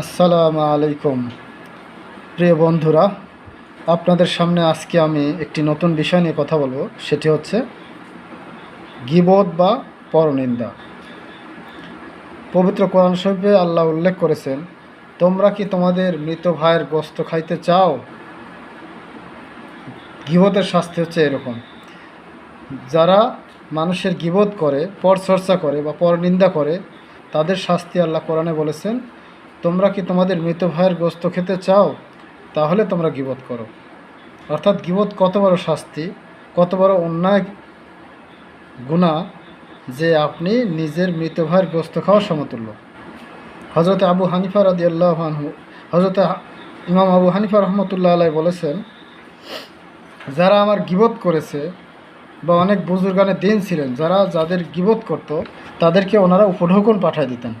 আসসালামু আলাইকুম। প্রিয় বন্ধুরা, আপনাদের সামনে আজকে আমি একটি নতুন বিষয় নিয়ে কথা বলব। সেটি হচ্ছে গিবত বা পরনিন্দা। পবিত্র কোরআন শরীফে আল্লাহ উল্লেখ করেছেন, তোমরা কি তোমাদের মৃত ভাইয়ের গোস্ত খাইতে চাও? গিবতের শাস্তি হচ্ছে এরকম। যারা মানুষের গিবত করে, পরচর্চা করে বা পরনিন্দা করে, তাদের শাস্তি আল্লাহ কোরআনে বলেছেন তোমরা কি তোমাদের মৃত ভাইয়ের গোস্ত খেতে চাও? তাহলে তোমরা গিবত করো। অর্থাৎ গিবত কত বড় শাস্তি, কত বড় অন্যায় গুণা যে আপনি নিজের মৃত ভাইয়ের গোস্ত খাওয়ার সমতুল্য। হজরত আবু হানিফা রাদি আল্লাহ হজরত ইমাম আবু হানিফা রহমতুল্লাহ আলাই বলেছেন, যারা আমার গিবত করেছে বা অনেক বুজুর্গানের দিন ছিলেন, যারা যাদের গিবত করত, তাদেরকে ওনারা উপঢৌকন পাঠিয়ে দিতেন।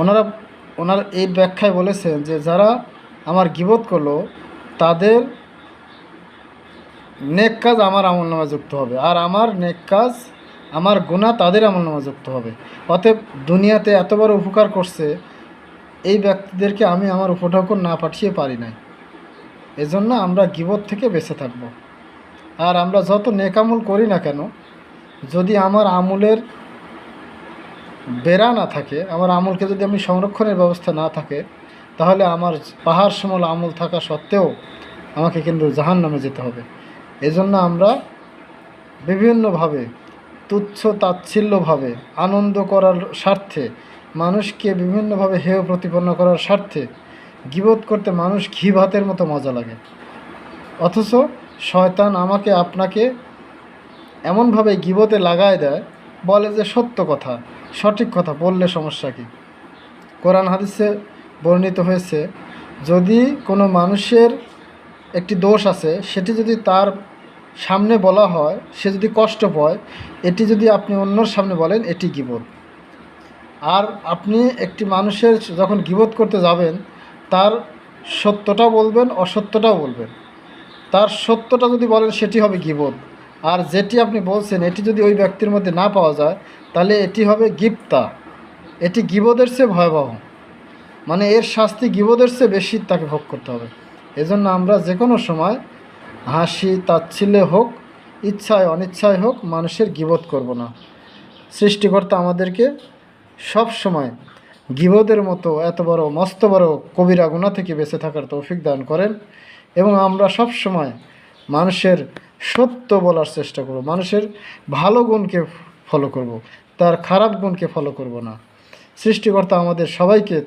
ওনারা ওনার এই ব্যাখ্যায় বলেছেন যে যারা আমার গিবত করল, তাদের নেক কাজ আমার আমল নামা যুক্ত হবে। আর আমার নেক কাজ, আমার গুণা তাদের আমল নামা যুক্ত হবে। অতএব দুনিয়াতে এত বড় উপকার করছে, এই ব্যক্তিদেরকে আমি আমার উপঢৌকন না পাঠিয়ে পারি নাই। এজন্য আমরা গিবত থেকে বেঁচে থাকব। আর আমরা যত নেকামল করি না কেন, যদি আমার আমলের বেড়া না থাকে, আমার আমলকে যদি আমি সংরক্ষণের ব্যবস্থা না থাকে, তাহলে আমার পাহাড় সমল আমল থাকা সত্ত্বেও আমাকে কিন্তু জাহান নামে যেতে হবে। এজন্য আমরা বিভিন্নভাবে, তুচ্ছ তাচ্ছিল্যভাবে, আনন্দ করার স্বার্থে, মানুষকে বিভিন্নভাবে হেয় প্রতিপন্ন করার স্বার্থে, গিবোধ করতে মানুষ ঘি ভাতের মতো মজা লাগে। অথচ শয়তান আমাকে আপনাকে এমনভাবে গিবতে লাগায় দেয় বলে যে সত্য কথা, সঠিক কথা, বললে সমস্যা কী? কোরআন হাদিসে বর্ণিত হয়েছে, যদি কোনো মানুষের একটি দোষ আছে, সেটি যদি তার সামনে বলা হয়, সে যদি কষ্ট পায়, এটি যদি আপনি অন্যর সামনে বলেন, এটি গিবোধ আর আপনি একটি মানুষের যখন গিবোধ করতে যাবেন, তার সত্যটা বলবেন, অসত্যটাও বলবেন। তার সত্যটা যদি বলেন, সেটি হবে গিবোধ আর যেটি আপনি বলছেন, এটি যদি ওই ব্যক্তির মধ্যে না পাওয়া যায়, তাহলে এটি হবে গিপ্তা। এটি গিবোধের চেয়ে ভয়াবহ। মানে এর শাস্তি গিবোধের চেয়ে বেশি তাকে ভোগ করতে হবে। এজন্য আমরা যে কোনো সময় হাসি, তাচ্ছিল্যে হোক, ইচ্ছায়, অনিচ্ছায় হোক, মানুষের গিবোধ করব না। সৃষ্টিকর্তা আমাদেরকে সব সময় গিবোধের মতো এত বড়, মস্ত বড় কবিরা গুণা থেকে বেঁচে থাকার তৌফিক দান করেন এবং আমরা সব সময় মানুষের সত্য বলার চেষ্টা করব। মানুষের ভালো গুণকে ফলো করব, তার খারাপ গুণকে ফলো করব না। সৃষ্টিকর্তা আমাদের সবাইকে